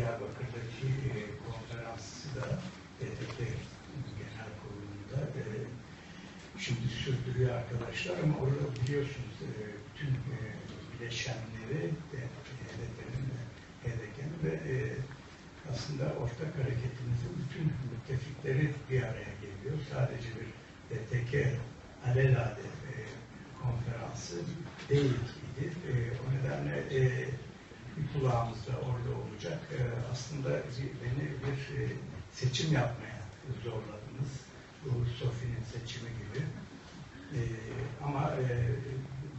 Diyarbakır'daki e, konferansı da DTP Genel Kurulu'nda e, şimdi sürdürüyor arkadaşlar ama orada biliyorsunuz e, bütün e, bileşenleri e, HDP'nin ve HDP'nin ve e, aslında ortak hareketimizin bütün müttefikleri bir araya geliyor. Sadece bir DTK alelade e, konferansı değil idi. E, o nedenle e, bir kulağımız da orada olacak. E, aslında beni bir e, seçim yapmaya zorladınız. Bu Sofi'nin seçimi gibi. E, ama e,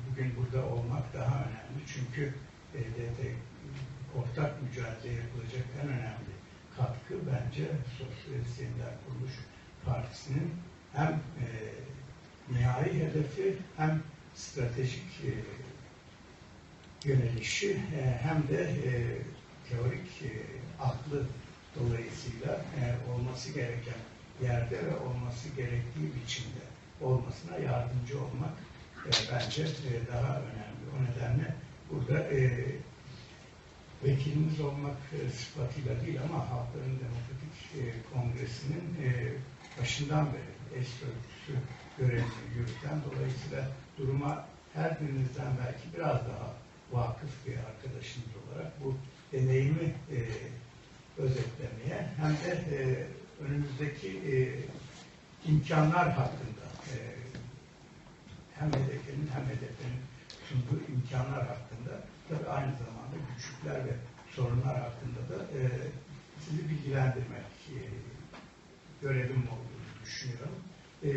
bugün burada olmak daha önemli. Çünkü e, DTK ortak mücadele yapılacak en önemli katkı bence Sosyalist Yeniden Kuruluş Partisi'nin hem e, nihai hedefi hem stratejik e, yönelişi e, hem de e, teorik e, aklı dolayısıyla olması gereken yerde ve olması gerektiği biçimde olmasına yardımcı olmak bence daha önemli. O nedenle burada vekilimiz olmak sıfatıyla değil ama Halkların Demokratik Kongresi'nin başından beri eş görevini yürüten dolayısıyla duruma her birinizden belki biraz daha vakıf bir arkadaşınız olarak bu deneyimi e, özetlemeye hem de e, önümüzdeki e, imkanlar hakkında e, hem HDP'nin hem HDP'nin sunduğu imkanlar hakkında tabii aynı zamanda güçlükler ve sorunlar hakkında da e, sizi bilgilendirmek e, görevim olduğunu düşünüyorum. E,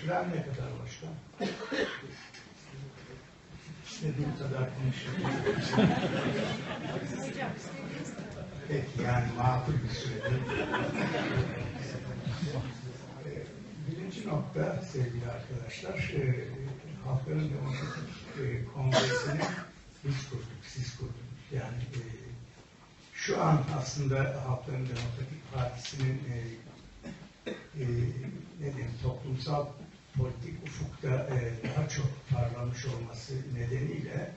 sürem ne kadar başkan? İstediğim kadar konuşuyorum. Peki yani makul bir sürede. E, birinci nokta sevgili arkadaşlar, e, Halkların Demokratik e, Kongresi'ni biz kurduk, siz kurdunuz. Yani e, şu an aslında Halkların Demokratik Partisi'nin e, e, ne diyeyim, toplumsal politik ufukta e, daha çok parlamış olması nedeniyle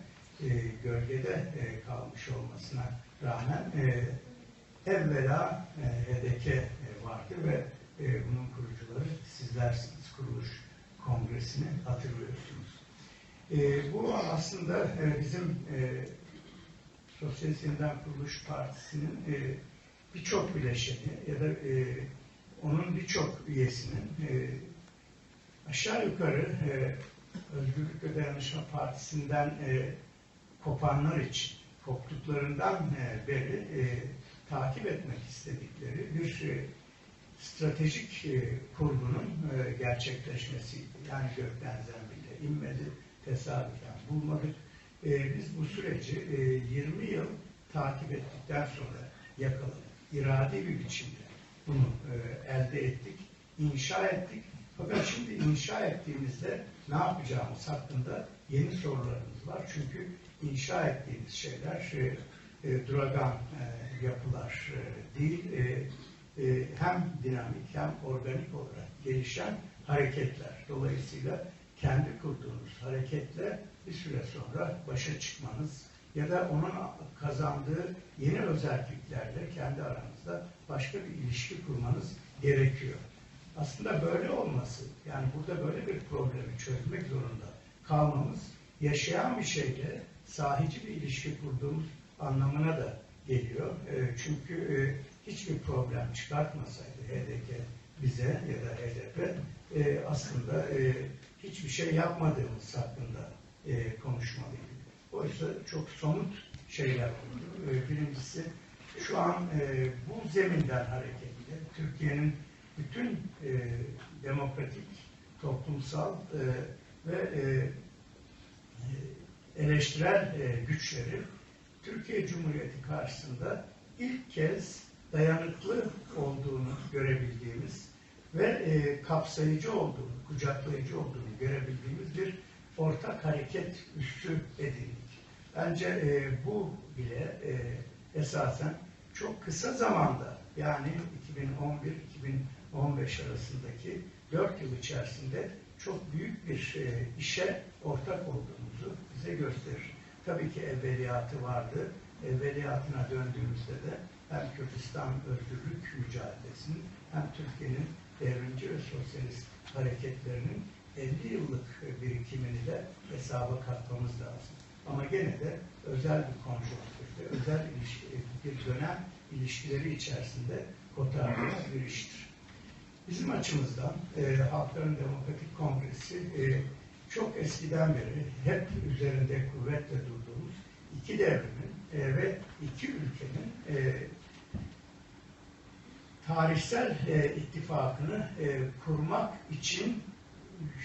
e, gölgede e, kalmış olmasına rağmen e, evvela e, HDK e, vardı ve e, bunun kurucuları sizlersiniz kuruluş kongresini hatırlıyorsunuz. E, bu aslında e, bizim e, Sosyalist Yeniden Kuruluş Partisi'nin e, birçok bileşeni ya da e, onun birçok üyesinin e, aşağı yukarı e, Özgürlük ve Dayanışma Partisi'nden e, kopanlar için koptuklarından e, beri e, takip etmek istedikleri bir e, stratejik e, kurgunun e, gerçekleşmesiydi. Yani gökten zembille inmedi, tesadüfen bulmadık. E, biz bu süreci e, 20 yıl takip ettikten sonra yakaladık. İradi bir biçimde bunu e, elde ettik, inşa ettik. Fakat şimdi inşa ettiğimizde ne yapacağımız hakkında yeni sorularımız var. Çünkü inşa ettiğimiz şeyler e, e, duragan e, yapılar e, değil, e, e, hem dinamik hem organik olarak gelişen hareketler. Dolayısıyla kendi kurduğunuz hareketle bir süre sonra başa çıkmanız ya da onun kazandığı yeni özelliklerle kendi aranızda başka bir ilişki kurmanız gerekiyor. Aslında böyle olması, yani burada böyle bir problemi çözmek zorunda kalmamız, yaşayan bir şeyle sahici bir ilişki kurduğumuz anlamına da geliyor. E, çünkü e, hiçbir problem çıkartmasaydı HDP bize ya da HDP e, aslında e, hiçbir şey yapmadığımız hakkında e, konuşmalıydı. Oysa çok somut şeyler oldu. E, birincisi şu an e, bu zeminden hareketle Türkiye'nin bütün e, demokratik, toplumsal e, ve e, eleştirel e, güçleri Türkiye Cumhuriyeti karşısında ilk kez dayanıklı olduğunu görebildiğimiz ve e, kapsayıcı olduğunu, kucaklayıcı olduğunu görebildiğimiz bir ortak hareket üssü edindik. Bence e, bu bile e, esasen çok kısa zamanda yani 2011-2015 arasındaki 4 yıl içerisinde çok büyük bir e, işe ortak olduğumuzu bize gösterir. Tabii ki evveliyatı vardı. evveliyatına döndüğümüzde de hem Kürdistan özgürlük mücadelesinin hem Türkiye'nin devrimci ve sosyalist hareketlerinin 50 yıllık birikimini de hesaba katmamız lazım. Ama gene de özel bir konjonktürde, özel ilişki, bir dönem ilişkileri içerisinde kotardığımız bir iştir. Bizim açımızdan e, Halkların Demokratik Kongresi e, çok eskiden beri hep üzerinde kuvvetle durduğumuz iki devrimin e, ve iki ülkenin e, tarihsel e, ittifakını e, kurmak için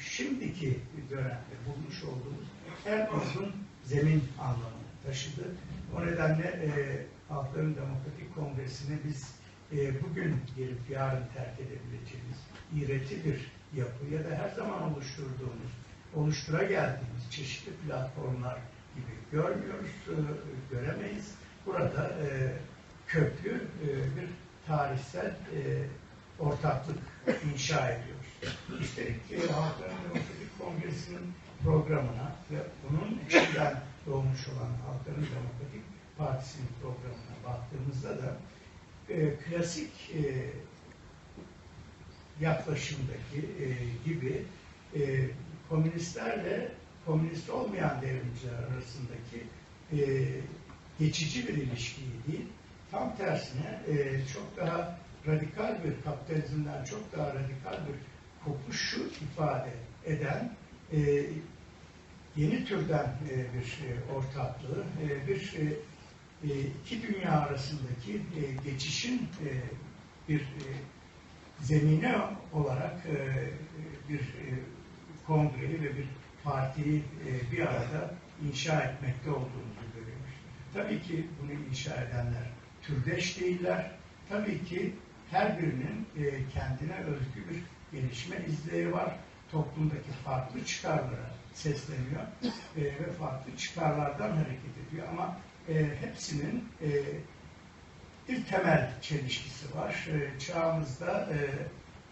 şimdiki dönemde bulmuş olduğumuz en uzun zemin anlamını taşıdı. O nedenle e, Halkların Demokratik Kongresi'ni biz e, bugün gelip yarın terk edebileceğimiz iğreti bir yapı ya da her zaman oluşturduğumuz, oluştura geldiğimiz çeşitli platformlar gibi görmüyoruz, e, göremeyiz. Burada e, köklü e, bir tarihsel e, ortaklık inşa ediyoruz. Üstelik e, Halkların Demokratik Kongresi'nin programına ve bunun içinden doğmuş olan Halkların Demokratik Partisi'nin programına baktığımızda da e, klasik e, yaklaşımdaki e, gibi e, komünistlerle komünist olmayan devrimciler arasındaki e, geçici bir ilişkiyi değil, tam tersine e, çok daha radikal bir kapitalizmden çok daha radikal bir kopuşu ifade eden e, yeni türden e, bir e, ortaklığı, e, bir e, iki dünya arasındaki e, geçişin e, bir e, zemine olarak e, bir e, kongreyi ve bir partiyi e, bir arada inşa etmekte olduğumuzu görüyoruz. Tabii ki bunu inşa edenler türdeş değiller. Tabii ki her birinin e, kendine özgü bir gelişme izleri var. Toplumdaki farklı çıkarlara sesleniyor e, ve farklı çıkarlardan hareket ediyor. Ama e, hepsinin e, bir temel çelişkisi var. E, çağımızda e,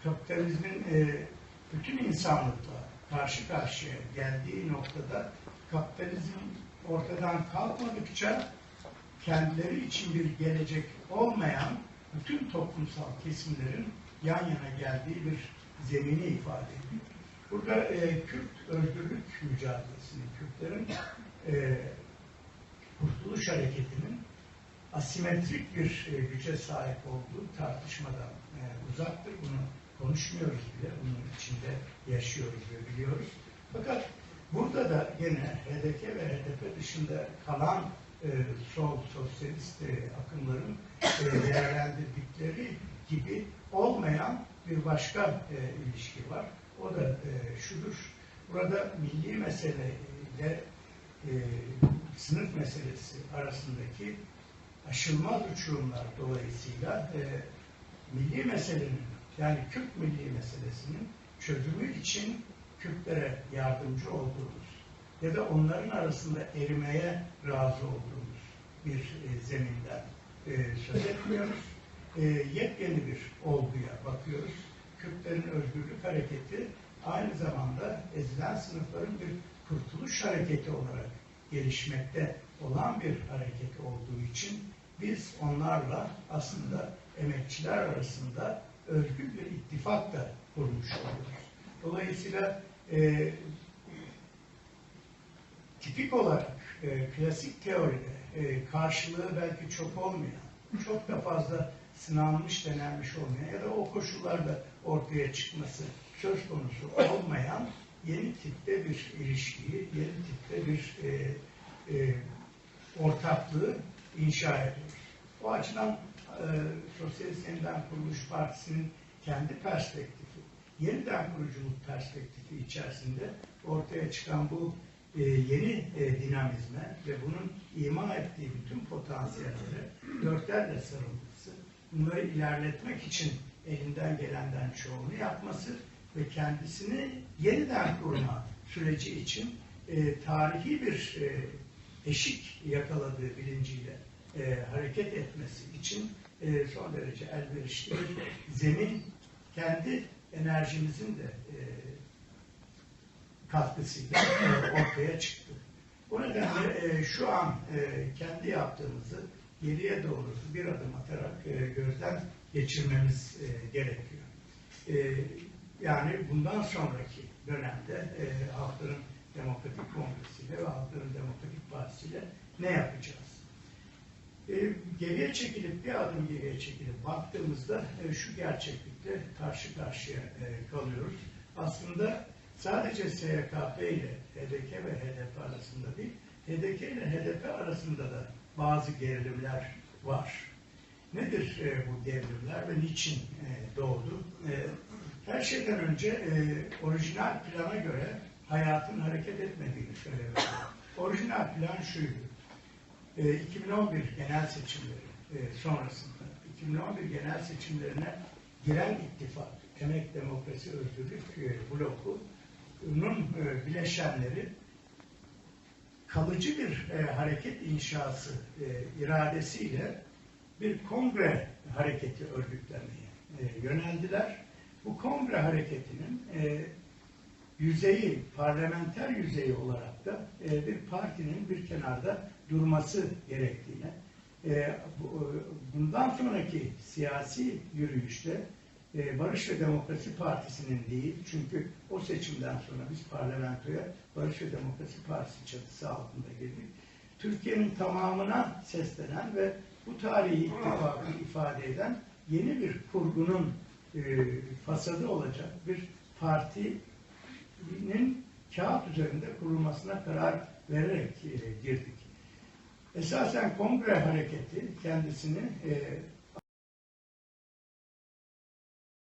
kapitalizmin e, bütün insanlıkla karşı karşıya geldiği noktada kapitalizm ortadan kalkmadıkça kendileri için bir gelecek olmayan bütün toplumsal kesimlerin yan yana geldiği bir zemini ifade ediyor. Burada e, Kürt özgürlük mücadelesini, Kürtlerin e, Kurtuluş Hareketi'nin asimetrik bir e, güce sahip olduğu tartışmadan e, uzaktır. Bunu konuşmuyoruz bile. Bunun içinde yaşıyoruz ve biliyoruz. Fakat burada da yine HDP ve HDP dışında kalan e, sol sosyalist akımların değerlendirdikleri gibi olmayan bir başka ilişki var. O da şudur. Burada milli meseleyle e, sınıf meselesi arasındaki aşılmaz uçurumlar dolayısıyla e, milli meselenin yani Kürt milli meselesinin çözümü için Kürtlere yardımcı olduğumuz ya da onların arasında erimeye razı olduğumuz bir e, zeminden e, söz etmiyoruz. E, yepyeni bir olguya bakıyoruz. Kürtlerin özgürlük hareketi aynı zamanda ezilen sınıfların bir kurtuluş hareketi olarak gelişmekte olan bir hareket olduğu için biz onlarla aslında emekçiler arasında özgür bir ittifak da kurmuş oluyoruz. Dolayısıyla e, tipik olarak e, klasik teoride e, karşılığı belki çok olmayan, çok da fazla sınanmış, denenmiş olmayan ya da o koşullarda ortaya çıkması söz konusu olmayan yeni tipte bir ilişkiyi, yeni tipte bir e, e, ortaklığı inşa ediyoruz. O açıdan e, Sosyalist Yeniden Kuruluş Partisi'nin kendi perspektifi, yeniden kuruculuk perspektifi içerisinde ortaya çıkan bu e, yeni e, dinamizme ve bunun ima ettiği bütün potansiyellere dörtlerle sarılması, bunları ilerletmek için elinden gelenden çoğunu yapması ve kendisini yeniden kurma süreci için e, tarihi bir e, eşik yakaladığı bilinciyle e, hareket etmesi için e, son derece elverişli bir zemin kendi enerjimizin de e, katkısıyla e, ortaya çıktı. O nedenle e, şu an e, kendi yaptığımızı geriye doğru bir adım atarak e, gözden geçirmemiz e, gerekiyor. E, yani bundan sonraki dönemde e, Halkların Demokratik Kongresi ile ve Halkların Demokratik Partisi ile ne yapacağız? E, geriye çekilip bir adım geriye çekilip baktığımızda e, şu gerçeklikle karşı karşıya e, kalıyoruz. Aslında sadece SYKP ile HDP ve HDP arasında değil, HDP ile HDP arasında da bazı gerilimler var. Nedir e, bu gerilimler ve niçin e, doğdu? E, her şeyden önce e, orijinal plana göre hayatın hareket etmediğini söylemek. Orijinal plan şuydu. E, 2011 genel seçimleri e, sonrasında 2011 genel seçimlerine giren ittifak, Emek Demokrasi Özgürlük e, blokunun e, bileşenleri kalıcı bir e, hareket inşası e, iradesiyle bir kongre hareketi örgütlemeye e, yöneldiler. Bu kongre hareketinin e, yüzeyi, parlamenter yüzeyi olarak da e, bir partinin bir kenarda durması gerektiğine, e, e, bundan sonraki siyasi yürüyüşte e, Barış ve Demokrasi Partisi'nin değil, çünkü o seçimden sonra biz parlamentoya Barış ve Demokrasi Partisi çatısı altında girdik. Türkiye'nin tamamına seslenen ve bu tarihi ittifakı ifade eden yeni bir kurgunun e, fasadı olacak bir partinin kağıt üzerinde kurulmasına karar vererek e, girdik. Esasen kongre hareketi kendisini e,